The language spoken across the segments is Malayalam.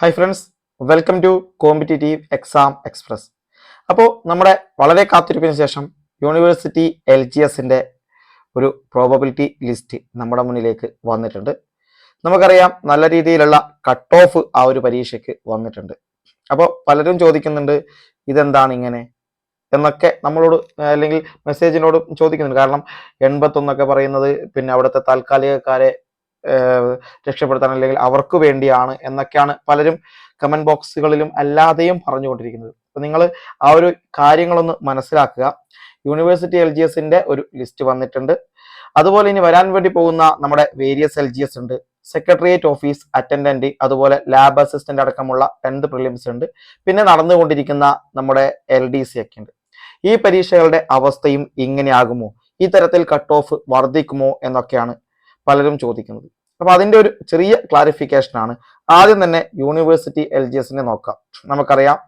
Hi friends welcome to competitive exam express അപ്പോൾ നമ്മുടെ വളരെ കാത്തിരിപ്പിന് ശേഷം യൂണിവേഴ്സിറ്റി എൽ ജി എസിന്റെ ഒരു പ്രോബബിലിറ്റി ലിസ്റ്റ് നമ്മുടെ മുന്നിലേക്ക് വന്നിട്ടുണ്ട്. നമുക്കറിയാം നല്ല രീതിയിലുള്ള കട്ട് ഓഫ് ആ ഒരു പരീക്ഷയ്ക്ക് വന്നിട്ടുണ്ട്. അപ്പോൾ പലരും ചോദിക്കുന്നുണ്ട് ഇതെന്താണ് ഇങ്ങനെ? എന്നൊക്കെ നമ്മളോട് അല്ലെങ്കിൽ മെസ്സേജിനോട് ചോദിക്കുന്നുണ്ട്. കാരണം എൺപത്തൊന്നൊക്കെ പറയുന്നത് പിന്നെ അവിടുത്തെ താൽക്കാലികക്കാരെ രക്ഷപ്പെടുത്താൻ അല്ലെങ്കിൽ അവർക്ക് വേണ്ടിയാണ് എന്നൊക്കെയാണ് പലരും കമന്റ് ബോക്സുകളിലും അല്ലാതെയും പറഞ്ഞുകൊണ്ടിരിക്കുന്നത്. അപ്പൊ നിങ്ങൾ ആ ഒരു കാര്യങ്ങളൊന്ന് മനസ്സിലാക്കുക. യൂണിവേഴ്സിറ്റി എൽ ജി എസിന്റെ ഒരു ലിസ്റ്റ് വന്നിട്ടുണ്ട്. അതുപോലെ ഇനി വരാൻ വേണ്ടി പോകുന്ന നമ്മുടെ വേരിയസ് എൽ ജി എസ് ഉണ്ട്. സെക്രട്ടേറിയറ്റ് ഓഫീസ് അറ്റൻഡന്റ് അതുപോലെ ലാബ് അസിസ്റ്റന്റ് അടക്കമുള്ള ടെൻത്ത് പ്രിലിംസ് ഉണ്ട്. പിന്നെ നടന്നുകൊണ്ടിരിക്കുന്ന നമ്മുടെ എൽ ഡി സി ഒക്കെ ഉണ്ട്. ഈ പരീക്ഷകളുടെ അവസ്ഥയും ഇങ്ങനെയാകുമോ? ഈ തരത്തിൽ കട്ട് ഓഫ് വർദ്ധിക്കുമോ എന്നൊക്കെയാണ് പലരും ചോദിക്കുന്നത്. അപ്പൊ അതിന്റെ ഒരു ചെറിയ ക്ലാരിഫിക്കേഷൻ ആണ്. ആദ്യം തന്നെ യൂണിവേഴ്സിറ്റി എൽ ജി എസിനെ നോക്കാം. നമുക്കറിയാം.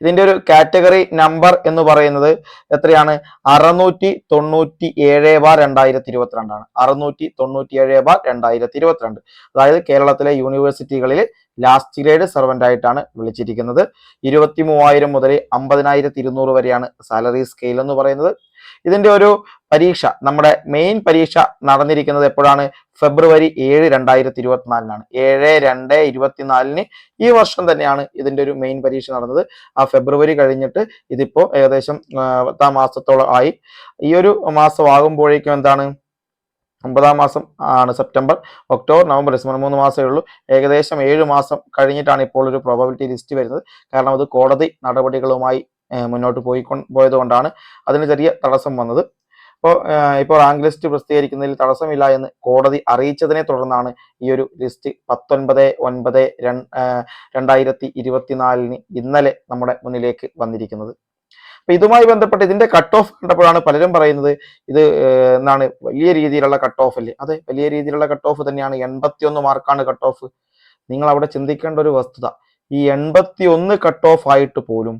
ഇതിന്റെ ഒരു കാറ്റഗറി നമ്പർ എന്ന് പറയുന്നത് എത്രയാണ്? അറുന്നൂറ്റി തൊണ്ണൂറ്റി ഏഴ് ബാർ രണ്ടായിരത്തി ഇരുപത്തിരണ്ടാണ് അറുന്നൂറ്റി തൊണ്ണൂറ്റി ഏഴ് ബാർ രണ്ടായിരത്തി ഇരുപത്തിരണ്ട് അതായത് കേരളത്തിലെ യൂണിവേഴ്സിറ്റികളിൽ ലാസ്റ്റ് ഗ്രേഡ് സെർവന്റ് ആയിട്ടാണ് വിളിച്ചിരിക്കുന്നത്. ഇരുപത്തി മൂവായിരം മുതൽ അമ്പതിനായിരത്തി ഇരുന്നൂറ് വരെയാണ് സാലറി സ്കെയിൽ എന്ന് പറയുന്നത്. ഇതിന്റെ ഒരു പരീക്ഷ നമ്മുടെ മെയിൻ പരീക്ഷ നടന്നിരിക്കുന്നത് എപ്പോഴാണ്? ഫെബ്രുവരി ഏഴ് രണ്ടായിരത്തി ഇരുപത്തിനാലിനാണ് ഏഴ് രണ്ട് ഇരുപത്തിനാലിന് ഈ വർഷം തന്നെയാണ് ഇതിന്റെ ഒരു മെയിൻ പരീക്ഷ നടന്നത്. ആ ഫെബ്രുവരി കഴിഞ്ഞിട്ട് ഇതിപ്പോ ഏകദേശം പത്താം മാസത്തോളം ആയി. ഈ ഒരു മാസം ആകുമ്പോഴേക്കും എന്താണ്? ഒമ്പതാം മാസം ആണ് സെപ്റ്റംബർ ഒക്ടോബർ നവംബർ ഡിസംബർ മൂന്ന് മാസമേ ഉള്ളൂ. ഏകദേശം ഏഴ് മാസം കഴിഞ്ഞിട്ടാണ് ഇപ്പോൾ ഒരു പ്രോബബിലിറ്റി ലിസ്റ്റ് വരുന്നത്. കാരണം അത് കോടതി നടപടികളുമായി മുന്നോട്ട് പോയി പോയത് കൊണ്ടാണ് അതിന് ചെറിയ തടസ്സം വന്നത്. അപ്പോൾ ഇപ്പോൾ റാങ്ക് ലിസ്റ്റ് പ്രസിദ്ധീകരിക്കുന്നതിൽ തടസ്സമില്ല എന്ന് കോടതി അറിയിച്ചതിനെ തുടർന്നാണ് ഈ ഒരു ലിസ്റ്റ് പത്തൊൻപത് ഒൻപത് രണ്ടായിരത്തി ഇരുപത്തിനാലിന് ഇന്നലെ നമ്മുടെ മുന്നിലേക്ക് വന്നിരിക്കുന്നത്. അപ്പൊ ഇതുമായി ബന്ധപ്പെട്ട് ഇതിന്റെ കട്ട് ഓഫ് കണ്ടപ്പോഴാണ് പലരും പറയുന്നത് ഇത് എന്നാണ് വലിയ രീതിയിലുള്ള കട്ട് ഓഫ് അല്ലേ? അതെ വലിയ രീതിയിലുള്ള കട്ട് ഓഫ് തന്നെയാണ്. എൺപത്തിയൊന്ന് മാർക്കാണ് കട്ട് ഓഫ് നിങ്ങൾ അവിടെ ചിന്തിക്കേണ്ട ഒരു വസ്തുത. ഈ എൺപത്തി ഒന്ന് കട്ട് ഓഫ് ആയിട്ട് പോലും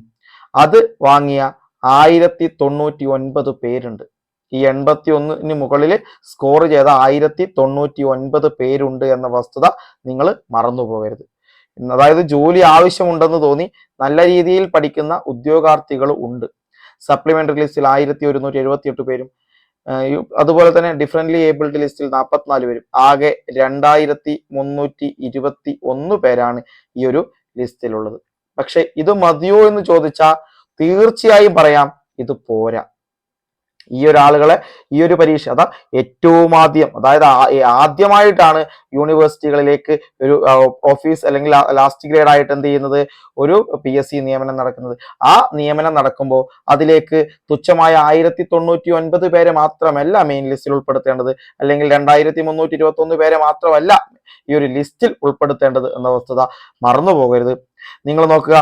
അത് വാങ്ങിയ ആയിരത്തി തൊണ്ണൂറ്റി ഒൻപത് പേരുണ്ട്. ഈ എൺപത്തി ഒന്നിന് മുകളിൽ സ്കോർ ചെയ്ത ആയിരത്തി തൊണ്ണൂറ്റി ഒൻപത് പേരുണ്ട് എന്ന വസ്തുത നിങ്ങൾ മറന്നുപോകരുത് അതായത് ജോലി ആവശ്യമുണ്ടെന്ന് തോന്നി നല്ല രീതിയിൽ പഠിക്കുന്ന ഉദ്യോഗാർത്ഥികൾ ഉണ്ട്. സപ്ലിമെന്ററി ലിസ്റ്റിൽ ആയിരത്തി ഒരുന്നൂറ്റി എഴുപത്തി എട്ട് പേരും അതുപോലെ തന്നെ ഡിഫറെന്റ്ലി ഏബിൾഡ് ലിസ്റ്റിൽ നാൽപ്പത്തിനാല് പേരും. ആകെ രണ്ടായിരത്തി മുന്നൂറ്റി ഇരുപത്തി ഒന്ന് പേരാണ് ഈ ഒരു ലിസ്റ്റിലുള്ളത് പക്ഷെ ഇത് മതിയോ എന്ന് ചോദിച്ചാൽ തീർച്ചയായും പറയാം ഇത് പോരാ. ഈ ഒരാളുകളെ ഈ ഒരു പരീക്ഷ അതാ ഏറ്റവും ആദ്യം അതായത് ആദ്യമായിട്ടാണ് യൂണിവേഴ്സിറ്റികളിലേക്ക് ഒരു ഓഫീസ് അല്ലെങ്കിൽ ലാസ്റ്റ് ഗ്രേഡ് ആയിട്ട് എന്ത് ചെയ്യുന്നത്? ഒരു പി എസ് സി നിയമനം നടക്കുന്നത്. ആ നിയമനം നടക്കുമ്പോൾ അതിലേക്ക് തുച്ഛമായ ആയിരത്തി തൊണ്ണൂറ്റി ഒൻപത് പേരെ മാത്രമല്ല മെയിൻ ലിസ്റ്റിൽ ഉൾപ്പെടുത്തേണ്ടത്. അല്ലെങ്കിൽ രണ്ടായിരത്തി മുന്നൂറ്റി ഇരുപത്തി ഒന്ന് പേരെ മാത്രമല്ല ഈ ഒരു ലിസ്റ്റിൽ ഉൾപ്പെടുത്തേണ്ടത് എന്ന വസ്തുത മറന്നു പോകരുത് നിങ്ങൾ നോക്കുക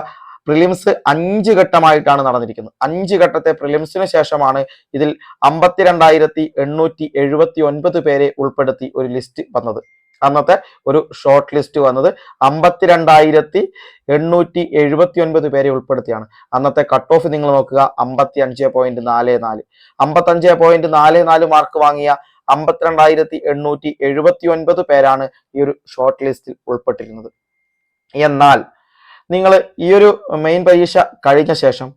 പ്രിലിംസ് അഞ്ച് ഘട്ടമായിട്ടാണ് നടന്നിരിക്കുന്നത്. അഞ്ച് ഘട്ടത്തെ പ്രിലിംസിന് ശേഷമാണ് ഇതിൽ അമ്പത്തിരണ്ടായിരത്തി എണ്ണൂറ്റി എഴുപത്തി ഒൻപത് പേരെ ഉൾപ്പെടുത്തി ഒരു ലിസ്റ്റ് വന്നത്. അന്നത്തെ ഒരു ഷോർട്ട് ലിസ്റ്റ് വന്നത് അമ്പത്തിരണ്ടായിരത്തി എണ്ണൂറ്റി എഴുപത്തി ഒൻപത് പേരെ ഉൾപ്പെടുത്തിയാണ്. അന്നത്തെ കട്ട് ഓഫ് നിങ്ങൾ നോക്കുക അമ്പത്തി അഞ്ച് പോയിന്റ് നാല് നാല്. അമ്പത്തഞ്ച് പോയിന്റ് നാല് നാല് മാർക്ക് വാങ്ങിയ അമ്പത്തിരണ്ടായിരത്തി എണ്ണൂറ്റി എഴുപത്തി ഒൻപത് പേരാണ് ഈ ഒരു ഷോർട്ട് ലിസ്റ്റിൽ ഉൾപ്പെട്ടിരുന്നത്. എന്നാൽ നിങ്ങൾ ഈ ഒരു മെയിൻ പരീക്ഷ കഴിഞ്ഞ ശേഷം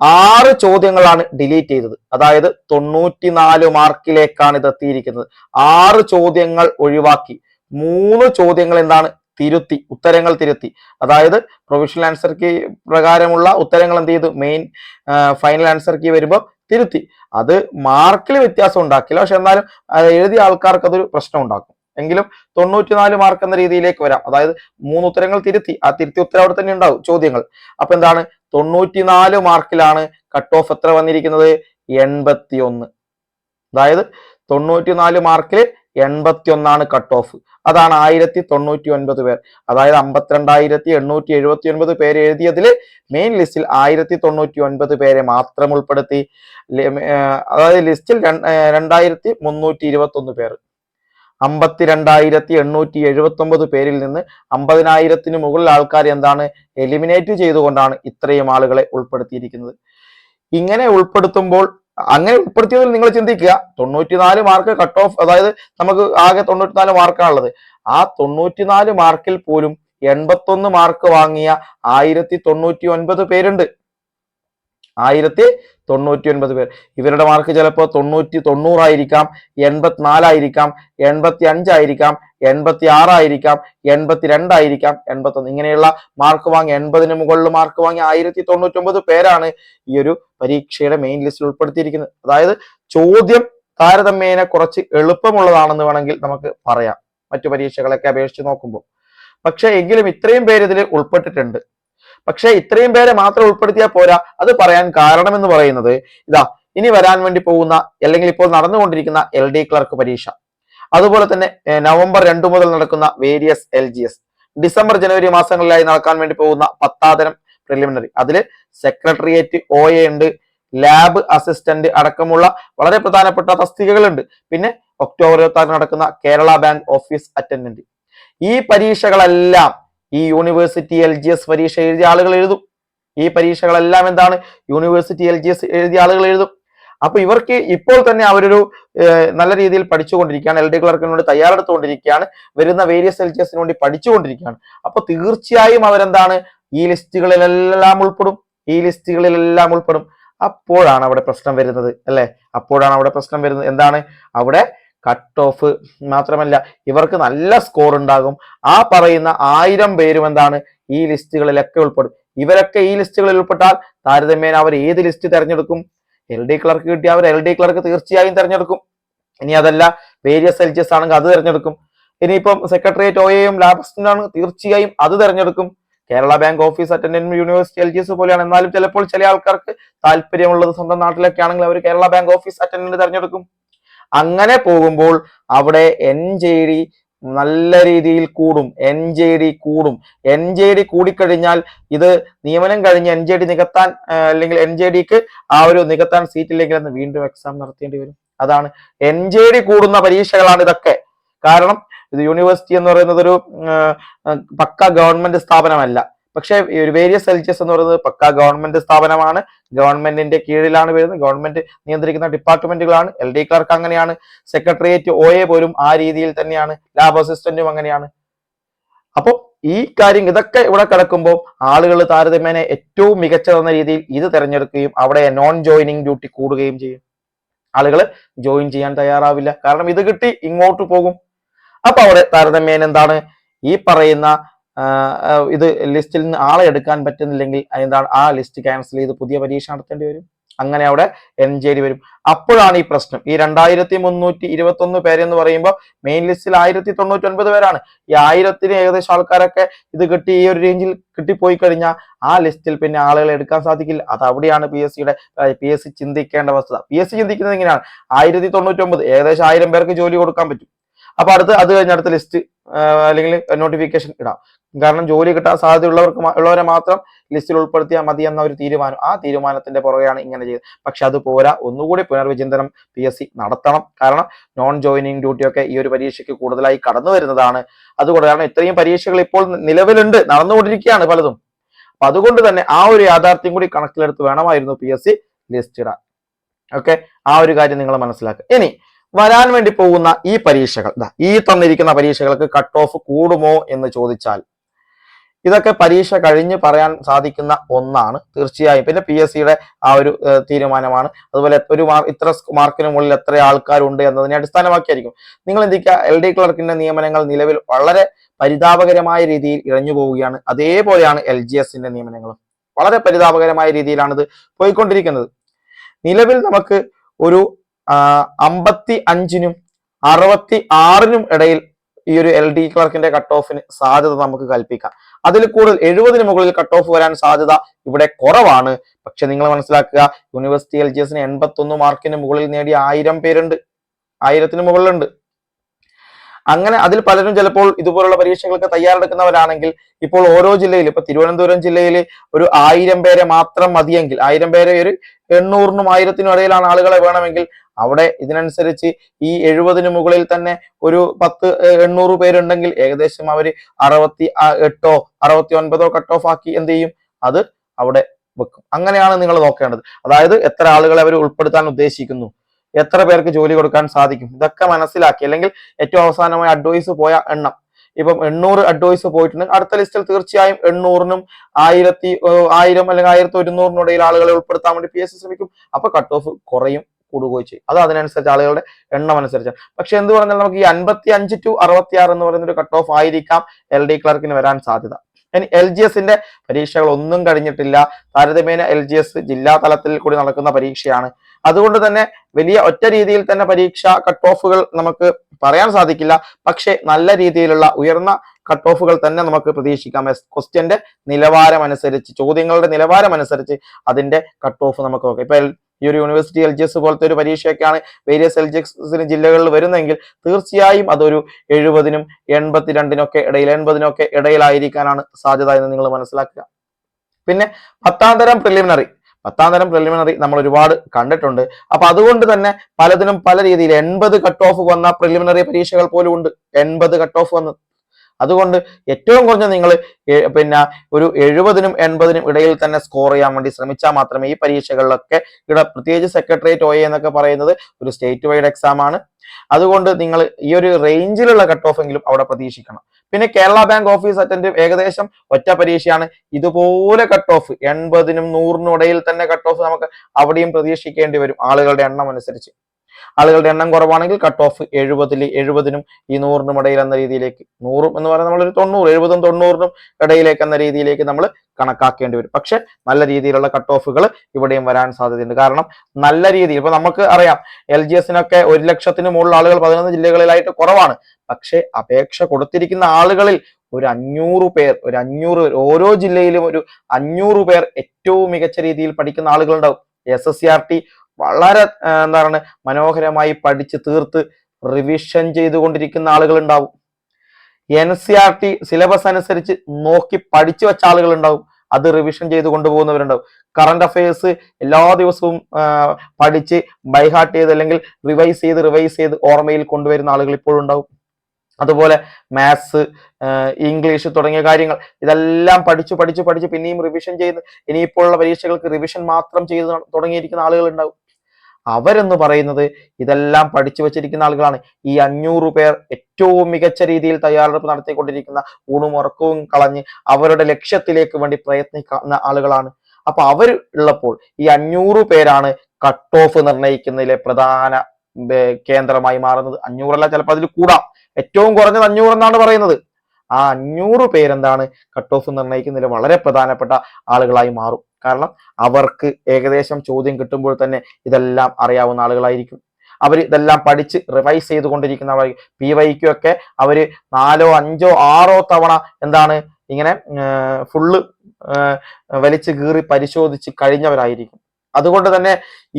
ആറ് ചോദ്യങ്ങളാണ് ഡിലീറ്റ് ചെയ്തത്. അതായത് തൊണ്ണൂറ്റിനാല് മാർക്കിലേക്കാണ് ഇത് എത്തിയിരിക്കുന്നത്. ആറ് ചോദ്യങ്ങൾ ഒഴിവാക്കി. മൂന്ന് ചോദ്യങ്ങൾ എന്താണ്? തിരുത്തി ഉത്തരങ്ങൾ തിരുത്തി. അതായത് പ്രൊവിഷണൽ ആൻസർ കീ പ്രകാരമുള്ള ഉത്തരങ്ങൾ എന്ത് ചെയ്തു? മെയിൻ ഫൈനൽ ആൻസർ കീ വരുമ്പോൾ തിരുത്തി. അത് മാർക്കിൽ വ്യത്യാസം ഉണ്ടാക്കില്ല. പക്ഷെ എന്നാലും എഴുതിയ ആൾക്കാർക്ക് അതൊരു പ്രശ്നം ഉണ്ടാക്കും. എങ്കിലും തൊണ്ണൂറ്റിനാല് മാർക്ക് എന്ന രീതിയിലേക്ക് വരാം. അതായത് മൂന്ന് ഉത്തരങ്ങൾ തിരുത്തി. ആ തിരുത്തി ഉത്തരം അവിടെ തന്നെ ഉണ്ടാവും. ചോദ്യങ്ങൾ. അപ്പൊ എന്താണ്? തൊണ്ണൂറ്റിനാല് മാർക്കിലാണ് കട്ട് ഓഫ് എത്ര വന്നിരിക്കുന്നത്? എൺപത്തി ഒന്ന് അതായത് തൊണ്ണൂറ്റിനാല് മാർക്കിൽ എൺപത്തി ഒന്നാണ് കട്ട് ഓഫ് അതാണ് ആയിരത്തി തൊണ്ണൂറ്റി ഒൻപത് പേർ. അതായത് അമ്പത്തിരണ്ടായിരത്തി എണ്ണൂറ്റി എഴുപത്തി ഒൻപത് പേര് എഴുതിയതിൽ മെയിൻ ലിസ്റ്റിൽ ആയിരത്തി തൊണ്ണൂറ്റി ഒൻപത് പേരെ മാത്രം ഉൾപ്പെടുത്തി. അതായത് ലിസ്റ്റിൽ രണ്ടായിരത്തി മുന്നൂറ്റി ഇരുപത്തി ഒന്ന് പേർ. അമ്പത്തിരണ്ടായിരത്തി എണ്ണൂറ്റി എഴുപത്തി ഒമ്പത് പേരിൽ നിന്ന് അമ്പതിനായിരത്തിന് മുകളിൽ ആൾക്കാർ എന്താണ് എലിമിനേറ്റ് ചെയ്തുകൊണ്ടാണ് ഇത്രയും ആളുകളെ ഉൾപ്പെടുത്തിയിരിക്കുന്നത്. ഇങ്ങനെ ഉൾപ്പെടുത്തുമ്പോൾ അങ്ങനെ ഉൾപ്പെടുത്തിയതിൽ നിങ്ങൾ ചിന്തിക്കുക തൊണ്ണൂറ്റിനാല് മാർക്ക് കട്ട് ഓഫ് അതായത് നമുക്ക് ആകെ തൊണ്ണൂറ്റിനാല് മാർക്കാണുള്ളത് ആ തൊണ്ണൂറ്റിനാല് മാർക്കിൽ പോലും എൺപത്തൊന്ന് മാർക്ക് വാങ്ങിയ ആയിരത്തി തൊണ്ണൂറ്റി ഒൻപത് പേരുണ്ട്. ആയിരത്തി തൊണ്ണൂറ്റി ഒൻപത് പേർ. ഇവരുടെ മാർക്ക് ചിലപ്പോൾ തൊണ്ണൂറ്റി തൊണ്ണൂറായിരിക്കാം എൺപത്തിനാലായിരിക്കാം എൺപത്തി അഞ്ചായിരിക്കാം എൺപത്തി ആറായിരിക്കാം എൺപത്തി രണ്ടായിരിക്കാം എൺപത്തൊന്ന്. ഇങ്ങനെയുള്ള മാർക്ക് വാങ്ങി എൺപതിന് മുകളിൽ മാർക്ക് വാങ്ങി ആയിരത്തി തൊണ്ണൂറ്റി ഒമ്പത് പേരാണ് ഈ ഒരു പരീക്ഷയുടെ മെയിൻ ലിസ്റ്റിൽ ഉൾപ്പെടുത്തിയിരിക്കുന്നത്. അതായത് ചോദ്യം താരതമ്യേന കുറച്ച് എളുപ്പമുള്ളതാണെന്ന് വേണമെങ്കിൽ നമുക്ക് പറയാം. മറ്റു പരീക്ഷകളൊക്കെ അപേക്ഷിച്ച് നോക്കുമ്പോൾ. പക്ഷേ എങ്കിലും ഇത്രയും പേര് ഇതിൽ ഉൾപ്പെട്ടിട്ടുണ്ട്. പക്ഷെ ഇത്രയും പേരെ മാത്രം ഉൾപ്പെടുത്തിയാൽ പോരാ. അത് പറയാൻ കാരണം എന്ന് പറയുന്നത് ഇതാ ഇനി വരാൻ വേണ്ടി പോകുന്ന അല്ലെങ്കിൽ ഇപ്പോൾ നടന്നുകൊണ്ടിരിക്കുന്ന എൽ ഡി ക്ലർക്ക് പരീക്ഷ. അതുപോലെ തന്നെ നവംബർ രണ്ടു മുതൽ നടക്കുന്ന various L G S December ജനുവരി മാസങ്ങളിലായി നടക്കാൻ വേണ്ടി പോകുന്ന പത്താതരം പ്രിലിമിനറി അതിൽ സെക്രട്ടേറിയറ്റ് ഒ എ ഉണ്ട് ലാബ് അസിസ്റ്റന്റ് അടക്കമുള്ള വളരെ പ്രധാനപ്പെട്ട തസ്തികകളുണ്ട്. പിന്നെ ഒക്ടോബർ ഇരുപത്തി നടക്കുന്ന കേരള ബാങ്ക് ഓഫീസ് അറ്റൻഡന്റ് ഈ പരീക്ഷകളെല്ലാം ഈ യൂണിവേഴ്സിറ്റി എൽ ജി എസ് പരീക്ഷ എഴുതിയ ആളുകൾ എഴുതും. ഈ പരീക്ഷകളെല്ലാം എന്താണ്? യൂണിവേഴ്സിറ്റി എൽ ജി എസ് എഴുതിയ ആളുകൾ എഴുതും. അപ്പൊ ഇവർക്ക് ഇപ്പോൾ തന്നെ അവരൊരു നല്ല രീതിയിൽ പഠിച്ചുകൊണ്ടിരിക്കുകയാണ്. എൽ ഡി ക്ലർക്കിന് വേണ്ടി തയ്യാറെടുത്തുകൊണ്ടിരിക്കുകയാണ്. വരുന്ന വേരിയസ് എൽ ജി എസിന് വേണ്ടി പഠിച്ചുകൊണ്ടിരിക്കുകയാണ്. അപ്പൊ തീർച്ചയായും അവരെന്താണ്? ഈ ലിസ്റ്റുകളിലെല്ലാം ഉൾപ്പെടും. ഈ ലിസ്റ്റുകളിലെല്ലാം ഉൾപ്പെടും. അപ്പോഴാണ് അവിടെ പ്രശ്നം വരുന്നത് അല്ലെ? അപ്പോഴാണ് അവിടെ പ്രശ്നം വരുന്നത്. എന്താണ്? അവിടെ കട്ട് ഓഫ് മാത്രമല്ല ഇവർക്ക് നല്ല സ്കോർ ഉണ്ടാകും. ആ പറയുന്ന ആയിരം പേരും എന്താണ്? ഈ ലിസ്റ്റുകളിലൊക്കെ ഉൾപ്പെടും. ഇവരൊക്കെ ഈ ലിസ്റ്റുകളിൽ ഉൾപ്പെട്ടാൽ താരതമ്യേന അവർ ഏത് ലിസ്റ്റ് തിരഞ്ഞെടുക്കും? എൽ ഡി ക്ലർക്ക് കിട്ടിയ അവർ എൽ ഡി ക്ലർക്ക് തീർച്ചയായും തിരഞ്ഞെടുക്കും. ഇനി അതല്ല വേരിയസ് എൽ ജി എസ് ആണെങ്കിൽ അത് തിരഞ്ഞെടുക്കും. ഇനിയിപ്പം സെക്രട്ടേറിയറ്റ് ഒയെയും ലാബ് ആണ് തീർച്ചയായും അത് തിരഞ്ഞെടുക്കും. Kerala bank office attendant university L G S പോലെയാണ്. എന്നാലും ചിലപ്പോൾ ചില ആൾക്കാർക്ക് താല്പര്യമുള്ളത് സ്വന്തം നാട്ടിലൊക്കെ ആണെങ്കിൽ അവർ കേരള ബാങ്ക് ഓഫീസ് അറ്റൻഡന്റ് തിരഞ്ഞെടുക്കും. അങ്ങനെ പോകുമ്പോൾ അവിടെ എൻ ജെ ഡി നല്ല രീതിയിൽ കൂടും. എൻ ജെ ഡി കൂടും. എൻ ജെ ഡി കൂടിക്കഴിഞ്ഞാൽ ഇത് നിയമനം കഴിഞ്ഞ് എൻ ജെ ഡി നികത്താൻ അല്ലെങ്കിൽ എൻ ജെ ഡിക്ക് ആ ഒരു നികത്താൻ സീറ്റില്ലെങ്കിൽ എന്ന് വീണ്ടും എക്സാം നടത്തേണ്ടി വരും. അതാണ് എൻ ജെ ഡി കൂടുന്ന പരീക്ഷകളാണ് ഇതൊക്കെ. കാരണം ഇത് യൂണിവേഴ്സിറ്റി എന്ന് പറയുന്നത് ഒരു പക്ക ഗവൺമെന്റ് സ്ഥാപനമല്ല. പക്ഷേ വേരിയസ് എസ് എന്ന് പറയുന്നത് പക്ക ഗവൺമെന്റ് സ്ഥാപനമാണ്. ഗവൺമെന്റിന്റെ കീഴിലാണ് വരുന്നത്. ഗവൺമെന്റ് നിയന്ത്രിക്കുന്ന ഡിപ്പാർട്ട്മെന്റുകളാണ്. എൽ ഡി ക്ലർക്ക് അങ്ങനെയാണ്. സെക്രട്ടേറിയറ്റ് ഒ എ പോലും ആ രീതിയിൽ തന്നെയാണ്. ലാബ് അസിസ്റ്റന്റും അങ്ങനെയാണ്. അപ്പോൾ ഈ കാര്യം ഇതൊക്കെ ഇവിടെ കിടക്കുമ്പോൾ ആളുകൾ താരതമ്യേന ഏറ്റവും മികച്ചതെന്ന രീതിയിൽ ഇത് തിരഞ്ഞെടുക്കുകയും അവിടെ നോൺ ജോയിനിങ് ഡ്യൂട്ടി കൂടുകയും ചെയ്യും. ആളുകൾ ജോയിൻ ചെയ്യാൻ തയ്യാറാവില്ല. കാരണം ഇത് കിട്ടി ഇങ്ങോട്ട് പോകും. അപ്പൊ അവിടെ താരതമ്യേന എന്താണ്? ഈ പറയുന്ന ഇത് ലിസ്റ്റിൽ നിന്ന് ആളെ എടുക്കാൻ പറ്റുന്നില്ലെങ്കിൽ എന്താണ് ആ ലിസ്റ്റ് ക്യാൻസൽ ചെയ്ത് പുതിയ പരീക്ഷ നടത്തേണ്ടി വരും? അങ്ങനെ അവിടെ എൻ ജെ ഡി വരും. അപ്പോഴാണ് ഈ പ്രശ്നം. ഈ രണ്ടായിരത്തി മുന്നൂറ്റി ഇരുപത്തി ഒന്ന് പേരെന്ന് പറയുമ്പോൾ മെയിൻ ലിസ്റ്റിൽ ആയിരത്തി തൊണ്ണൂറ്റി ഒൻപത് പേരാണ്. ഈ ആയിരത്തിന് ഏകദേശം ആൾക്കാരൊക്കെ ഇത് കിട്ടി ഈ ഒരു റേഞ്ചിൽ കിട്ടിപ്പോയി കഴിഞ്ഞാൽ ആ ലിസ്റ്റിൽ പിന്നെ ആളുകളെ എടുക്കാൻ സാധിക്കില്ല. അത് അവിടെയാണ് പി എസ് സിയുടെ പി എസ് സി ചിന്തിക്കേണ്ട വസ്തുത. പി എസ് സി ചിന്തിക്കുന്നത് എങ്ങനെയാണ്? ആയിരത്തി തൊണ്ണൂറ്റി ഒമ്പത് ഏകദേശം ആയിരം പേർക്ക് ജോലി കൊടുക്കാൻ പറ്റും. അപ്പൊ അടുത്ത് അത് കഴിഞ്ഞ അടുത്ത ലിസ്റ്റ് അല്ലെങ്കിൽ നോട്ടിഫിക്കേഷൻ ഇടാം. കാരണം ജോലി കിട്ടാൻ സാധ്യതയുള്ളവർക്ക് ഉള്ളവരെ മാത്രം ലിസ്റ്റിൽ ഉൾപ്പെടുത്തിയാൽ മതി എന്ന ഒരു തീരുമാനം. ആ തീരുമാനത്തിന്റെ പുറകെയാണ് ഇങ്ങനെ ചെയ്തത്. പക്ഷെ അത് പോരാ. ഒന്നുകൂടി പുനർവിചിന്തനം പി എസ് സി നടത്തണം. കാരണം നോൺ ജോയിനിങ് ഡ്യൂട്ടിയൊക്കെ ഈ ഒരു പരീക്ഷയ്ക്ക് കൂടുതലായി കടന്നു വരുന്നതാണ്. അതുകൊണ്ട് കാരണം ഇത്രയും പരീക്ഷകൾ ഇപ്പോൾ നിലവിലുണ്ട് നടന്നുകൊണ്ടിരിക്കുകയാണ് പലതും. അപ്പൊ അതുകൊണ്ട് തന്നെ ആ ഒരു യാഥാർത്ഥ്യം കൂടി കണക്കിലെടുത്ത് വേണമായിരുന്നു പി എസ് സി ലിസ്റ്റ് ഇടാൻ. ഓക്കെ ആ ഒരു കാര്യം നിങ്ങൾ മനസ്സിലാക്കുക. ഇനി വരാൻ വേണ്ടി പോകുന്ന ഈ പരീക്ഷകൾ ഈ തന്നിരിക്കുന്ന പരീക്ഷകൾക്ക് കട്ട് ഓഫ് കൂടുമോ എന്ന് ചോദിച്ചാൽ ഇതൊക്കെ പരീക്ഷ കഴിഞ്ഞ് പറയാൻ സാധിക്കുന്ന ഒന്നാണ്. തീർച്ചയായും പിന്നെ പി എസ് സിയുടെ ആ ഒരു തീരുമാനമാണ്. അതുപോലെ ഒരു ഇത്ര മാർക്കിന് മുകളിൽ എത്ര ആൾക്കാരുണ്ട് എന്നതിനെ അടിസ്ഥാനമാക്കിയായിരിക്കും. നിങ്ങൾ എന്തിക്കുക എൽ ഡി ക്ലർക്കിന്റെ നിയമനങ്ങൾ നിലവിൽ വളരെ പരിതാപകരമായ രീതിയിൽ ഇഴഞ്ഞു പോവുകയാണ്. അതേപോലെയാണ് എൽ ജി എസിന്റെ നിയമനങ്ങളും. വളരെ പരിതാപകരമായ രീതിയിലാണ് ഇത് പോയിക്കൊണ്ടിരിക്കുന്നത്. നിലവിൽ നമുക്ക് ഒരു അമ്പത്തി അഞ്ചിനും അറുപത്തി ആറിനും ഇടയിൽ ഈ ഒരു എൽ ഡി ക്ലർക്കിന്റെ കട്ട് ഓഫിന് സാധ്യത നമുക്ക് കൽപ്പിക്കാം. അതിൽ കൂടുതൽ എഴുപതിന് മുകളിൽ കട്ട് ഓഫ് വരാൻ സാധ്യത ഇവിടെ കുറവാണ്. പക്ഷെ നിങ്ങൾ മനസ്സിലാക്കുക യൂണിവേഴ്സിറ്റി എൽ ജി എസിന് എൺപത്തി ഒന്ന് മാർക്കിന് മുകളിൽ നേടിയ ആയിരം പേരുണ്ട്. ആയിരത്തിന് മുകളിലുണ്ട്. അങ്ങനെ അതിൽ പലരും ചിലപ്പോൾ ഇതുപോലുള്ള പരീക്ഷകൾക്ക് തയ്യാറെടുക്കുന്നവരാണെങ്കിൽ ഇപ്പോൾ ഓരോ ജില്ലയിൽ ഇപ്പൊ തിരുവനന്തപുരം ജില്ലയിൽ ഒരു ആയിരം പേരെ മാത്രം മതിയെങ്കിൽ ആയിരം പേരെ ഒരു എണ്ണൂറിനും ആയിരത്തിനും ഇടയിലാണ് ആളുകളെ വേണമെങ്കിൽ അവിടെ ഇതിനനുസരിച്ച് ഈ എഴുപതിന് മുകളിൽ തന്നെ ഒരു പത്ത് എണ്ണൂറ് പേരുണ്ടെങ്കിൽ ഏകദേശം അവർ അറുപത്തി എട്ടോ അറുപത്തി ഒൻപതോ കട്ട് ഓഫ് ആക്കി എന്ത് ചെയ്യും? അത് അവിടെ വെക്കും. അങ്ങനെയാണ് നിങ്ങൾ നോക്കേണ്ടത്. അതായത് എത്ര ആളുകളെ അവർ ഉൾപ്പെടുത്താൻ ഉദ്ദേശിക്കുന്നു. എത്ര പേർക്ക് ജോലി കൊടുക്കാൻ സാധിക്കും. ഇതൊക്കെ മനസ്സിലാക്കി. അല്ലെങ്കിൽ ഏറ്റവും അവസാനമായി അഡ്വൈസ് പോയ എണ്ണം. ഇപ്പം എണ്ണൂറ് അഡ്വൈസ് പോയിട്ടുണ്ട്. അടുത്ത ലിസ്റ്റിൽ തീർച്ചയായും എണ്ണൂറിനും ആയിരത്തി ആയിരം അല്ലെങ്കിൽ ആയിരത്തി ഒരുന്നൂറിനും ഇടയിൽ ആളുകളെ ഉൾപ്പെടുത്താൻ വേണ്ടി പി എസ് ശ്രമിക്കും. അപ്പൊ കട്ട് ഓഫ് കുറയും. കൂടുകയും ചെയ്യും. അത് അതിനനുസരിച്ച് ആളുകളുടെ എണ്ണം അനുസരിച്ചാണ്. പക്ഷെ എന്ത് പറഞ്ഞാൽ നമുക്ക് ഈ അൻപത്തി അഞ്ച് ടു അറുപത്തി ആറ് എന്ന് പറയുന്ന ഒരു കട്ട് ഓഫ് ആയിരിക്കാം എൽ ഡി ക്ലർക്കിന് വരാൻ സാധ്യത. ഇനി എൽ ജി എസിന്റെ പരീക്ഷകൾ ഒന്നും കഴിഞ്ഞിട്ടില്ല. താരതമ്യേന എൽ ജി എസ് ജില്ലാ തലത്തിൽ കൂടി നടക്കുന്ന പരീക്ഷയാണ്. അതുകൊണ്ട് തന്നെ വലിയ ഒറ്റ രീതിയിൽ തന്നെ പരീക്ഷ കട്ട് ഓഫുകൾ നമുക്ക് പറയാൻ സാധിക്കില്ല. പക്ഷേ നല്ല രീതിയിലുള്ള ഉയർന്ന കട്ട് ഓഫുകൾ തന്നെ നമുക്ക് പ്രതീക്ഷിക്കാം. ക്വസ്റ്റ്യന്റെ നിലവാരം അനുസരിച്ച് ചോദ്യങ്ങളുടെ നിലവാരം അനുസരിച്ച് അതിന്റെ കട്ട് ഓഫ് നമുക്ക് നോക്കാം. ഇപ്പൊ ഈ ഒരു യൂണിവേഴ്സിറ്റി എൽ ജി എസ് പോലത്തെ ഒരു പരീക്ഷയൊക്കെയാണ് വേരിയസ് എൽ ജി എസിന് ജില്ലകളിൽ വരുന്നെങ്കിൽ തീർച്ചയായും അതൊരു എഴുപതിനും എൺപത്തിരണ്ടിനൊക്കെ ഇടയിൽ എൺപതിനൊക്കെ ഇടയിലായിരിക്കാനാണ് സാധ്യത എന്ന് നിങ്ങൾ മനസ്സിലാക്കുക. പിന്നെ പത്താം തരം പ്രിലിമിനറി പത്താം തരം പ്രിലിമിനറി നമ്മൾ ഒരുപാട് കണ്ടിട്ടുണ്ട്. അപ്പൊ അതുകൊണ്ട് തന്നെ പലതിനും പല രീതിയിൽ എൺപത് കട്ട് ഓഫ് വന്ന പ്രിലിമിനറി പരീക്ഷകൾ പോലും ഉണ്ട്. എൺപത് കട്ട് ഓഫ് വന്ന് അതുകൊണ്ട് ഏറ്റവും കുറഞ്ഞ നിങ്ങൾ പിന്നെ ഒരു എഴുപതിനും എൺപതിനും ഇടയിൽ തന്നെ സ്കോർ ചെയ്യാൻ വേണ്ടി ശ്രമിച്ചാൽ മാത്രമേ ഈ പരീക്ഷകളിലൊക്കെ ഇവിടെ പ്രത്യേകിച്ച് സെക്രട്ടേറിയറ്റ് ഒ എന്നൊക്കെ പറയുന്നത് ഒരു സ്റ്റേറ്റ് വൈഡ് എക്സാം ആണ്. അതുകൊണ്ട് നിങ്ങൾ ഈ ഒരു റേഞ്ചിലുള്ള കട്ട് ഓഫ് എങ്കിലും അവിടെ പ്രതീക്ഷിക്കണം. പിന്നെ കേരള ബാങ്ക് ഓഫീസ് അറ്റൻഡ് ഏകദേശം ഒറ്റ പരീക്ഷയാണ്. ഇതുപോലെ കട്ട് ഓഫ് എൺപതിനും നൂറിനും ഇടയിൽ തന്നെ കട്ട് ഓഫ് നമുക്ക് അവിടെയും പ്രതീക്ഷിക്കേണ്ടി വരും ആളുകളുടെ എണ്ണം അനുസരിച്ച്. ആളുകളുടെ എണ്ണം കുറവാണെങ്കിൽ കട്ട് ഓഫ് എഴുപതിൽ എഴുപതിനും ഈ നൂറിനും ഇടയിൽ എന്ന രീതിയിലേക്ക് നൂറും എന്ന് പറയുന്നത് നമ്മളൊരു തൊണ്ണൂറ് എഴുപതും തൊണ്ണൂറിനും ഇടയിലേക്ക് എന്ന രീതിയിലേക്ക് നമ്മൾ കണക്കാക്കേണ്ടി വരും. പക്ഷെ നല്ല രീതിയിലുള്ള കട്ട് ഓഫുകൾ ഇവിടെയും വരാൻ സാധ്യതയുണ്ട്. കാരണം നല്ല രീതിയിൽ ഇപ്പൊ നമുക്ക് അറിയാം എൽ ജി എസിനൊക്കെ ഒരു ലക്ഷത്തിന് മുകളിൽ ആളുകൾ പതിനൊന്ന് ജില്ലകളിലായിട്ട് കുറവാണ്. പക്ഷെ അപേക്ഷ കൊടുത്തിരിക്കുന്ന ആളുകളിൽ ഒരു അഞ്ഞൂറ് പേർ ഒരു അഞ്ഞൂറ് പേർ ഓരോ ജില്ലയിലും ഒരു അഞ്ഞൂറ് പേർ ഏറ്റവും മികച്ച രീതിയിൽ പഠിക്കുന്ന ആളുകളുണ്ടാവും. S S C R T വളരെ എന്താ എന്താണ് മനോഹരമായി പഠിച്ച് തീർത്ത് റിവിഷൻ ചെയ്തുകൊണ്ടിരിക്കുന്ന ആളുകൾ ഉണ്ടാവും N C R T syllabus അനുസരിച്ച് നോക്കി പഠിച്ചു വെച്ച ആളുകൾ ഉണ്ടാവും അത് റിവിഷൻ ചെയ്ത് കൊണ്ടുപോകുന്നവരുണ്ടാവും. കറണ്ട് അഫയേഴ്സ് എല്ലാ ദിവസവും പഠിച്ച് ബൈഹാർട്ട് ചെയ്ത് അല്ലെങ്കിൽ റിവൈസ് ചെയ്ത് റിവൈസ് ചെയ്ത് ഓർമ്മയിൽ കൊണ്ടുവരുന്ന ആളുകൾ ഇപ്പോഴും ഉണ്ടാവും. അതുപോലെ മാത്സ് ഇംഗ്ലീഷ് തുടങ്ങിയ കാര്യങ്ങൾ ഇതെല്ലാം പഠിച്ചു പഠിച്ചു പഠിച്ച് പിന്നെയും റിവിഷൻ ചെയ്ത് ഇനിയിപ്പോഴുള്ള പരീക്ഷകൾക്ക് റിവിഷൻ മാത്രം ചെയ്ത് തുടങ്ങിയിരിക്കുന്ന ആളുകൾ ഉണ്ടാവും അവരെന്ന് പറയുന്നത് ഇതെല്ലാം പഠിച്ചു വെച്ചിരിക്കുന്ന ആളുകളാണ്. ഈ അഞ്ഞൂറ് പേർ ഏറ്റവും മികച്ച രീതിയിൽ തയ്യാറെടുപ്പ് നടത്തിക്കൊണ്ടിരിക്കുന്ന ഊണും ഉറക്കവും കളഞ്ഞ് അവരുടെ ലക്ഷ്യത്തിലേക്ക് വേണ്ടി പ്രയത്നിക്കുന്ന ആളുകളാണ്. അപ്പൊ അവർ ഉള്ളപ്പോൾ ഈ അഞ്ഞൂറ് പേരാണ് കട്ട് ഓഫ് നിർണയിക്കുന്നതിലെ പ്രധാന കേന്ദ്രമായി മാറുന്നത്. അഞ്ഞൂറല്ല ചിലപ്പോൾ അതിൽ കൂടാം. ഏറ്റവും കുറഞ്ഞത് അഞ്ഞൂറ് എന്നാണ് പറയുന്നത്. ആ അഞ്ഞൂറ് പേരെന്താണ് കട്ട് ഓഫ് നിർണയിക്കുന്നതിൽ വളരെ പ്രധാനപ്പെട്ട ആളുകളായി മാറും. കാരണം അവർക്ക് ഏകദേശം ചോദ്യം കിട്ടുമ്പോൾ തന്നെ ഇതെല്ലാം അറിയാവുന്ന ആളുകളായിരിക്കും. അവർ ഇതെല്ലാം പഠിച്ച് റിവൈസ് ചെയ്തുകൊണ്ടിരിക്കുന്ന പി വൈക്കും ഒക്കെ അവർ നാലോ അഞ്ചോ ആറോ തവണ എന്താണ് ഇങ്ങനെ ഫുള്ള് വലിച്ചു കീറി പരിശോധിച്ച് കഴിഞ്ഞവരായിരിക്കും. അതുകൊണ്ട് തന്നെ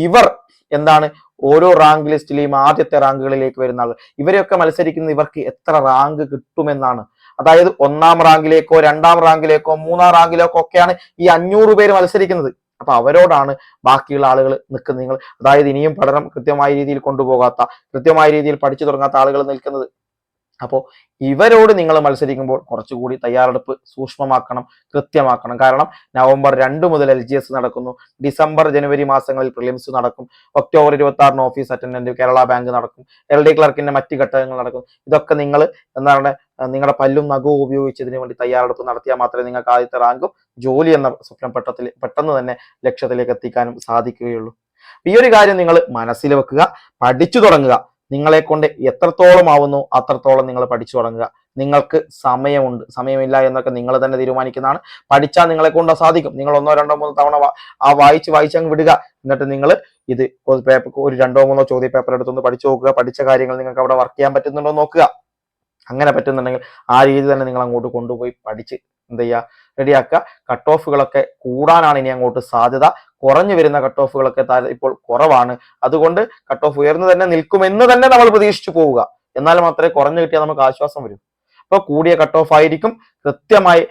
ഇവർ എന്താണ് ഓരോ റാങ്ക് ലിസ്റ്റിലെയും ആദ്യത്തെ റാങ്കുകളിലേക്ക് വരുന്ന ആൾ ഇവരെയൊക്കെ മത്സരിക്കുന്ന ഇവർക്ക് എത്ര റാങ്ക് കിട്ടുമെന്നാണ് അതായത് ഒന്നാം റാങ്കിലേക്കോ രണ്ടാം റാങ്കിലേക്കോ മൂന്നാം റാങ്കിലേക്കോ ഒക്കെയാണ് ഈ അഞ്ഞൂറ് പേര് മത്സരിക്കുന്നത്. അപ്പൊ അവരോടാണ് ബാക്കിയുള്ള ആളുകൾ നിൽക്കുന്നത്. നിങ്ങൾ അതായത് ഇനിയും പഠനം കൃത്യമായ രീതിയിൽ കൊണ്ടുപോകാത്ത കൃത്യമായ രീതിയിൽ പഠിച്ചു തുടങ്ങാത്ത ആളുകൾ നിൽക്കുന്നത്. അപ്പോൾ ഇവരോട് നിങ്ങൾ മത്സരിക്കുമ്പോൾ കുറച്ചുകൂടി തയ്യാറെടുപ്പ് സൂക്ഷ്മമാക്കണം കൃത്യമാക്കണം. കാരണം നവംബർ രണ്ട് മുതൽ എൽ ജി എസ് നടക്കുന്നു. ഡിസംബർ ജനുവരി മാസങ്ങളിൽ പ്രിലിംസ് നടക്കും. ഒക്ടോബർ ഇരുപത്തി ആറിന് ഓഫീസ് അറ്റൻഡന്റ് കേരള ബാങ്ക് നടക്കും. എൽ ഡി ക്ലർക്കിന്റെ മറ്റ് ഘട്ടങ്ങൾ നടക്കും. ഇതൊക്കെ നിങ്ങൾ എന്താണ് നിങ്ങളുടെ പല്ലും നഖവും ഉപയോഗിച്ച് ഇതിനു വേണ്ടി തയ്യാറെടുപ്പ് നടത്തിയാൽ മാത്രമേ നിങ്ങൾക്ക് ആദ്യത്തെ റാങ്കും ജോലി എന്ന സ്വപ്നം പെട്ടത്തിൽ പെട്ടെന്ന് തന്നെ ലക്ഷ്യത്തിലേക്ക് എത്തിക്കാനും സാധിക്കുകയുള്ളൂ. ഈ ഒരു കാര്യം നിങ്ങൾ മനസ്സിൽ വെക്കുക പഠിച്ചു തുടങ്ങുക. നിങ്ങളെ കൊണ്ട് എത്രത്തോളം ആവുന്നു അത്രത്തോളം നിങ്ങൾ പഠിച്ചു തുടങ്ങുക. നിങ്ങൾക്ക് സമയമുണ്ട് സമയമില്ല എന്നൊക്കെ നിങ്ങൾ തന്നെ തീരുമാനിക്കുന്നതാണ്. പഠിച്ചാൽ നിങ്ങളെ കൊണ്ട് സാധിക്കും. നിങ്ങൾ ഒന്നോ രണ്ടോ മൂന്നോ തവണ ആ വായിച്ച് വായിച്ച് അങ്ങ് വിടുക. എന്നിട്ട് നിങ്ങൾ ഇത് പേപ്പർ ഒരു രണ്ടോ മൂന്നോ ചോദ്യ പേപ്പർ എടുത്തൊന്ന് പഠിച്ചു നോക്കുക. പഠിച്ച കാര്യങ്ങൾ നിങ്ങൾക്ക് അവിടെ വർക്ക് ചെയ്യാൻ പറ്റുന്നുണ്ടോ നോക്കുക. അങ്ങനെ പറ്റുന്നുണ്ടെങ്കിൽ ആ രീതി തന്നെ നിങ്ങൾ അങ്ങോട്ട് കൊണ്ടുപോയി പഠിച്ച് എന്ത് ചെയ്യുക? റെഡിയാക്കുക. കട്ട് ഓഫുകളൊക്കെ കൂടാനാണ് ഇനി അങ്ങോട്ട് സാധ്യത. കുറഞ്ഞു വരുന്ന കട്ട് ഓഫുകളൊക്കെ ഇപ്പോൾ കുറവാണ്. അതുകൊണ്ട് കട്ട് ഓഫ് ഉയർന്നു തന്നെ നിൽക്കുമെന്ന് തന്നെ നമ്മൾ പ്രതീക്ഷിച്ചു പോവുക. എന്നാൽ മാത്രമേ കുറഞ്ഞു കിട്ടിയാൽ നമുക്ക് ആശ്വാസം വരൂ. അപ്പോൾ കൂടിയ കട്ട് ഓഫ് ആയിരിക്കും. കൃത്യമായി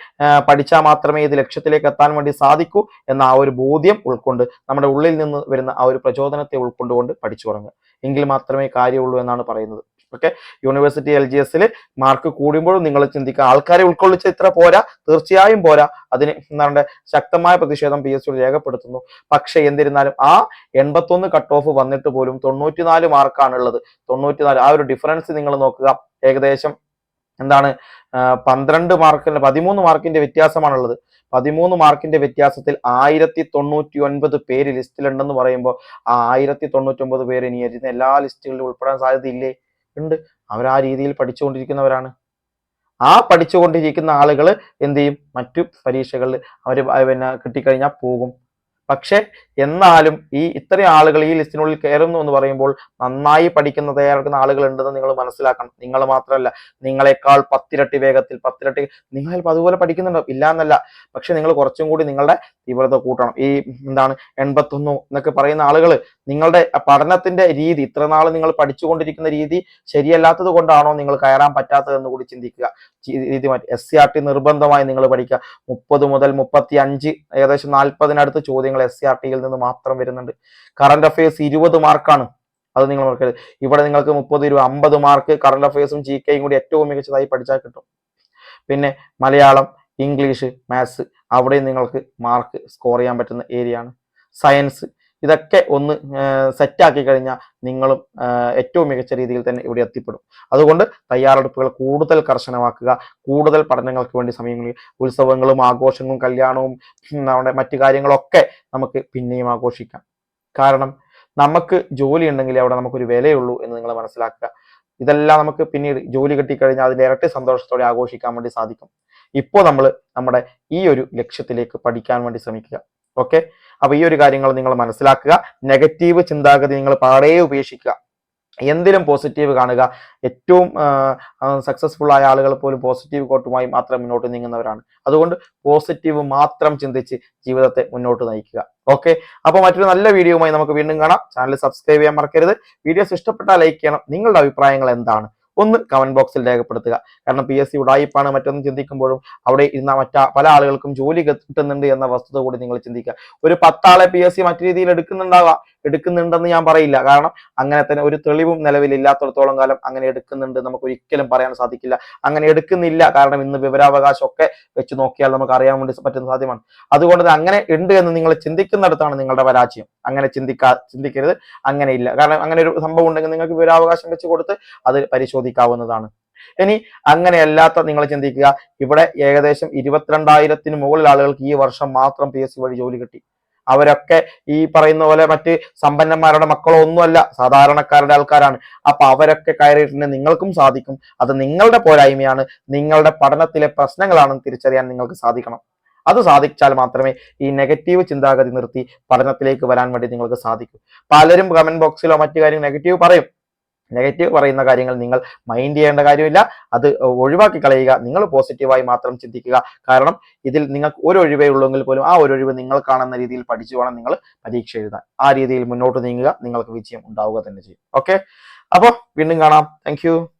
പഠിച്ചാൽ മാത്രമേ ഇത് ലക്ഷ്യത്തിലേക്ക് എത്താൻ വേണ്ടി സാധിക്കൂ എന്ന ആ ഒരു ബോധ്യം ഉൾക്കൊണ്ട് നമ്മുടെ ഉള്ളിൽ നിന്ന് വരുന്ന ആ ഒരു പ്രചോദനത്തെ ഉൾക്കൊണ്ടുകൊണ്ട് പഠിച്ചു തുടങ്ങുക. എങ്കിൽ മാത്രമേ കാര്യമുള്ളൂ എന്നാണ് പറയുന്നത്. ഓക്കെ? യൂണിവേഴ്സിറ്റി എൽ ജി എസിൽ മാർക്ക് കൂടുമ്പോഴും നിങ്ങൾ ചിന്തിക്കുക ആൾക്കാരെ ഉൾക്കൊള്ളിച്ച ഇത്ര പോരാ തീർച്ചയായും പോരാ. അതിന് എന്താണ് ശക്തമായ പ്രതിഷേധം പി എസ് രേഖപ്പെടുത്തുന്നു. പക്ഷെ എന്നിരുന്നാലും ആ എൺപത്തൊന്ന് കട്ട് ഓഫ് വന്നിട്ട് പോലും തൊണ്ണൂറ്റിനാല് മാർക്കാണുള്ളത് തൊണ്ണൂറ്റിനാല് ആ ഒരു ഡിഫറൻസ് നിങ്ങൾ നോക്കുക. ഏകദേശം എന്താണ് പന്ത്രണ്ട് മാർക്കിന്റെ പതിമൂന്ന് മാർക്കിന്റെ വ്യത്യാസമാണുള്ളത്. പതിമൂന്ന് മാർക്കിന്റെ വ്യത്യാസത്തിൽ ആയിരത്തി തൊണ്ണൂറ്റി ഒൻപത് പേര് ലിസ്റ്റിലുണ്ടെന്ന് പറയുമ്പോൾ ആ ആയിരത്തി തൊണ്ണൂറ്റി ഒമ്പത് പേര് ഇനി എല്ലാ ലിസ്റ്റുകളിലും ഉൾപ്പെടാൻ സാധ്യതയില്ലേ? ഉണ്ട്. അവർ ആ രീതിയിൽ പഠിച്ചുകൊണ്ടിരിക്കുന്നവരാണ്. ആ പഠിച്ചുകൊണ്ടിരിക്കുന്ന ആളുകൾ എന്ത് ചെയ്യും? മറ്റു പരീക്ഷകളിൽ അവർ പിന്നെ കിട്ടിക്കഴിഞ്ഞാൽ പോകും. പക്ഷെ എന്നാലും ഈ ഇത്രയും ആളുകൾ ഈ ലിസ്റ്റിനുള്ളിൽ കയറുന്നു എന്ന് പറയുമ്പോൾ നന്നായി പഠിക്കുന്ന തയ്യാറെടുക്കുന്ന ആളുകൾ ഉണ്ടെന്ന് നിങ്ങൾ മനസ്സിലാക്കണം. നിങ്ങൾ മാത്രമല്ല നിങ്ങളെക്കാൾ പത്തിരട്ടി വേഗത്തിൽ പത്തിരട്ടി നിങ്ങൾ അതുപോലെ പഠിക്കുന്നുണ്ടോ ഇല്ല എന്നല്ല പക്ഷെ നിങ്ങൾ കുറച്ചും കൂടി നിങ്ങളുടെ തീവ്രത കൂട്ടണം. ഈ എന്താണ് എൺപത്തൊന്നു എന്നൊക്കെ പറയുന്ന ആളുകൾ നിങ്ങളുടെ പഠനത്തിന്റെ രീതി ഇത്രനാൾ നിങ്ങൾ പഠിച്ചുകൊണ്ടിരിക്കുന്ന രീതി ശരിയല്ലാത്തത് കൊണ്ടാണോ നിങ്ങൾ കയറാൻ പറ്റാത്തതെന്ന് കൂടി ചിന്തിക്കുക. രീതി മാറ്റി. എസ് സി ആർ ടി നിർബന്ധമായി നിങ്ങൾ പഠിക്കുക. മുപ്പത് മുതൽ മുപ്പത്തി അഞ്ച് ഏകദേശം നാൽപ്പതിനടുത്ത് ചോദ്യങ്ങൾ എസ് സി ആർ ടിയിൽ നിന്ന് മാത്രം വരുന്നുണ്ട്. കറണ്ട് അഫയേഴ്സ് ഇരുപത് മാർക്കാണ് അത് നിങ്ങൾ നോക്കരുത് ഇവിടെ നിങ്ങൾക്ക് മുപ്പത് ഇരുപത് അമ്പത് മാർക്ക് കറണ്ട് അഫയേഴ്സും ജി കെയും കൂടി ഏറ്റവും മികച്ചതായി പഠിച്ചാൽ കിട്ടും. പിന്നെ മലയാളം ഇംഗ്ലീഷ് മാത്സ് അവിടെയും നിങ്ങൾക്ക് മാർക്ക് സ്കോർ ചെയ്യാൻ പറ്റുന്ന ഏരിയ ആണ്. സയൻസ് ഇതൊക്കെ ഒന്ന് സെറ്റാക്കി കഴിഞ്ഞാൽ നിങ്ങളും ഏറ്റവും മികച്ച രീതിയിൽ തന്നെ ഇവിടെ എത്തിപ്പെടും. അതുകൊണ്ട് തയ്യാറെടുപ്പുകൾ കൂടുതൽ കർശനമാക്കുക കൂടുതൽ പഠനങ്ങൾക്ക് വേണ്ടി സമയങ്ങളിൽ ഉത്സവങ്ങളും ആഘോഷങ്ങളും കല്യാണവും നമ്മുടെ മറ്റു കാര്യങ്ങളൊക്കെ നമുക്ക് പിന്നെയും ആഘോഷിക്കാം. കാരണം നമുക്ക് ജോലി ഉണ്ടെങ്കിൽ അവിടെ നമുക്കൊരു വിലയുള്ളൂ എന്ന് നിങ്ങൾ മനസ്സിലാക്കുക. ഇതെല്ലാം നമുക്ക് പിന്നീട് ജോലി കിട്ടിക്കഴിഞ്ഞാൽ അതിന്റെ ഇരട്ടി സന്തോഷത്തോടെ ആഘോഷിക്കാൻ വേണ്ടി സാധിക്കും. ഇപ്പോൾ നമ്മൾ നമ്മുടെ ഈ ഒരു ലക്ഷ്യത്തിലേക്ക് പഠിക്കാൻ വേണ്ടി ശ്രമിക്കുക. ഓക്കെ? അപ്പൊ ഈ ഒരു കാര്യങ്ങൾ നിങ്ങൾ മനസ്സിലാക്കുക. നെഗറ്റീവ് ചിന്താഗതി നിങ്ങൾ പാടേ ഉപേക്ഷിക്കുക. എന്തിലും പോസിറ്റീവ് കാണുക. ഏറ്റവും സക്സസ്ഫുൾ ആയ ആളുകൾ പോലും പോസിറ്റീവ് കോട്ടുമായി മാത്രം മുന്നോട്ട് നീങ്ങുന്നവരാണ്. അതുകൊണ്ട് പോസിറ്റീവ് മാത്രം ചിന്തിച്ച് ജീവിതത്തെ മുന്നോട്ട് നയിക്കുക. ഓക്കെ അപ്പോൾ മറ്റൊരു നല്ല വീഡിയോയുമായി നമുക്ക് വീണ്ടും കാണാം. ചാനൽ സബ്സ്ക്രൈബ് ചെയ്യാൻ മറക്കരുത്. വീഡിയോസ് ഇഷ്ടപ്പെട്ടാൽ ലൈക്ക് ചെയ്യണം. നിങ്ങളുടെ അഭിപ്രായങ്ങൾ എന്താണ്? ഒന്ന് കമന്റ് ബോക്സിൽ രേഖപ്പെടുത്തുക. കാരണം പി എസ് സി ഉടായിപ്പാണ് മറ്റൊന്ന് ചിന്തിക്കുമ്പോഴും അവിടെ ഇരുന്ന മറ്റ പല ആളുകൾക്കും ജോലി കിട്ടുന്നുണ്ട് എന്ന വസ്തുത കൂടി നിങ്ങൾ ചിന്തിക്കുക. ഒരു പത്താളെ പി എസ് സി മറ്റു രീതിയിൽ എടുക്കുന്നുണ്ടാവാം. എടുക്കുന്നുണ്ടെന്ന് ഞാൻ പറയില്ല. കാരണം അങ്ങനെ തന്നെ ഒരു തെളിവും നിലവിലില്ലാത്തടത്തോളം കാലം അങ്ങനെ എടുക്കുന്നുണ്ട് നമുക്ക് ഒരിക്കലും പറയാൻ സാധിക്കില്ല. അങ്ങനെ എടുക്കുന്നില്ല. കാരണം ഇന്ന് വിവരാവകാശം ഒക്കെ വെച്ച് നോക്കിയാൽ നമുക്ക് അറിയാൻ വേണ്ടി പറ്റുന്ന സാധ്യമാണ്. അതുകൊണ്ട് അങ്ങനെ ഉണ്ട് എന്ന് നിങ്ങൾ ചിന്തിക്കുന്നിടത്താണ് നിങ്ങളുടെ പരാജയം. അങ്ങനെ ചിന്തിക്കാ ചിന്തിക്കരുത്. അങ്ങനെ ഇല്ല. കാരണം അങ്ങനെ ഒരു സംഭവം ഉണ്ടെങ്കിൽ നിങ്ങൾക്ക് വിവരാവകാശം വെച്ച് കൊടുത്ത് അത് പരിശോധിക്കാവുന്നതാണ്. ഇനി അങ്ങനെയല്ലാത്ത നിങ്ങൾ ചിന്തിക്കുക. ഇവിടെ ഏകദേശം ഇരുപത്തിരണ്ടായിരത്തിന് മുകളിൽ ആളുകൾക്ക് ഈ വർഷം മാത്രം പി വഴി ജോലി കിട്ടി. അവരൊക്കെ ഈ പറയുന്ന പോലെ മറ്റ് സമ്പന്നന്മാരുടെ മക്കളോ ഒന്നുമല്ല സാധാരണക്കാരുടെ ആൾക്കാരാണ്. അപ്പൊ അവരൊക്കെ കയറിയിട്ടുണ്ടെങ്കിൽ നിങ്ങൾക്കും സാധിക്കും. അത് നിങ്ങളുടെ പോരായ്മയാണ്. നിങ്ങളുടെ പഠനത്തിലെ പ്രശ്നങ്ങളാണെന്ന് തിരിച്ചറിയാൻ നിങ്ങൾക്ക് സാധിക്കണം. അത് സാധിച്ചാൽ മാത്രമേ ഈ നെഗറ്റീവ് ചിന്താഗതി നിർത്തി പഠനത്തിലേക്ക് വരാൻ വേണ്ടി നിങ്ങൾക്ക് സാധിക്കൂ. പലരും കമന്റ് ബോക്സിലോ മറ്റു കാര്യങ്ങൾ നെഗറ്റീവ് പറയും. നെഗറ്റീവ് പറയുന്ന കാര്യങ്ങൾ നിങ്ങൾ മൈൻഡ് ചെയ്യേണ്ട കാര്യമില്ല. അത് ഒഴിവാക്കി കളയുക. നിങ്ങൾ പോസിറ്റീവായി മാത്രം ചിന്തിക്കുക. കാരണം ഇതിൽ നിങ്ങൾക്ക് ഒരു ഒഴിവേ ഉള്ളെങ്കിൽ പോലും ആ ഒരു ഒഴിവ് നിങ്ങൾ കാണുന്ന രീതിയിൽ പഠിച്ചു വേണം നിങ്ങൾ പരീക്ഷ എഴുതാൻ. ആ രീതിയിൽ മുന്നോട്ട് നീങ്ങുക. നിങ്ങൾക്ക് വിജയം ഉണ്ടാവുക തന്നെ ചെയ്യും. ഓക്കെ അപ്പോൾ വീണ്ടും കാണാം. താങ്ക്